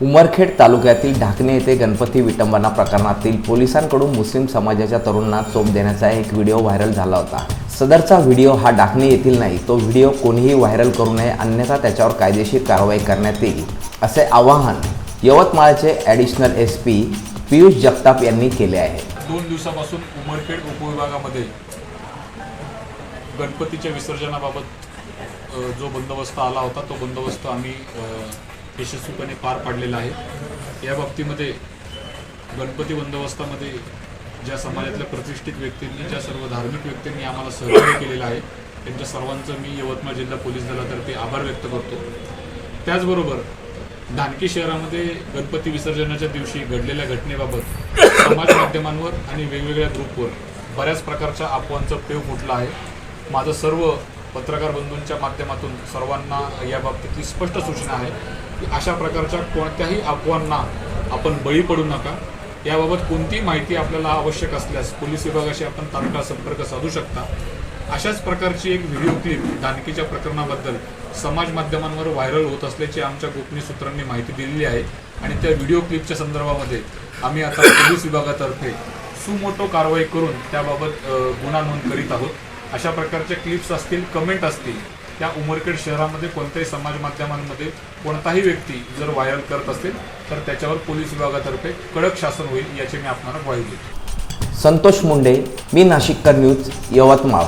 उमरखेड तालुक्यातील ढाकणे येथे गणपती विटंबना प्रकरणातील पोलिसांकडून मुस्लिम समाजाच्या तरुणांना चोप देण्याचा एक व्हिडिओ व्हायरल झाला होता. सदरचा व्हिडिओ हा ढाकणे येथील नाही तो व्हिडिओ कोणीही व्हायरल करू नये अन्यथा त्याच्यावर कायदेशीर कारवाई करण्यात येईल असे आवाहन यवतमाळचे additional S P Piyush Jagtap यांनी केले आहे. दोन दिवसापासून उमरखेड उपविभागामध्ये गणपतीच्या विसर्जनाबाबत जो बंदोबस्त आला होता तो बंदोबस्त आम्ही यशस्वीपणे पार पाडलेला आहे. या बाबतीमध्ये गणपती बंदोबस्तामध्ये ज्या समाजातल्या प्रतिष्ठित व्यक्तींनी ज्या सर्व धार्मिक व्यक्तींनी आम्हाला सहकार्य केलेलं आहे त्यांच्या सर्वांचं मी यवतमाळ जिल्हा पोलीस दलातर्फे आभार व्यक्त करतो. त्याचबरोबर धानकी शहरामध्ये गणपती विसर्जनाच्या दिवशी घडलेल्या घटनेबाबत समाज माध्यमांवर आणि वेगवेगळ्या ग्रुपवर बऱ्याच प्रकारच्या अफवांचं पेव फुटला आहे. माझं सर्व पत्रकार बंधूंच्या माध्यमातून सर्वांना या बाबतीतली स्पष्ट सूचना आहे की अशा प्रकारच्या कोणत्याही अफवांना आपण बळी पडू नका. याबाबत कोणतीही माहिती आपल्याला आवश्यक असल्यास पोलीस विभागाशी आपण तात्काळ संपर्क साधू शकता. अशाच प्रकारची एक व्हिडिओ क्लिप दानकीच्या प्रकरणाबद्दल समाज माध्यमांवर व्हायरल होत असल्याची आमच्या गोपनीय सूत्रांनी माहिती दिलेली आहे आणि त्या व्हिडिओ क्लिपच्या संदर्भामध्ये आम्ही आता पोलीस विभागातर्फे सुमोटो कारवाई करून त्याबाबत गुन्हा नोंद करीत आहोत. अशा प्रकारच्या क्लिप्स असतील कमेंट असतील त्या उमरखेड शहरामध्ये कोणत्याही समाज माध्यमांमध्ये कोणताही व्यक्ती जर व्हायरल करत असेल तर त्याच्यावर पोलीस विभागातर्फे कडक शासन होईल याची मी आपणाला ग्वाही देतो. संतोष मुंडे मी नाशिककर न्यूज यवतमाळ.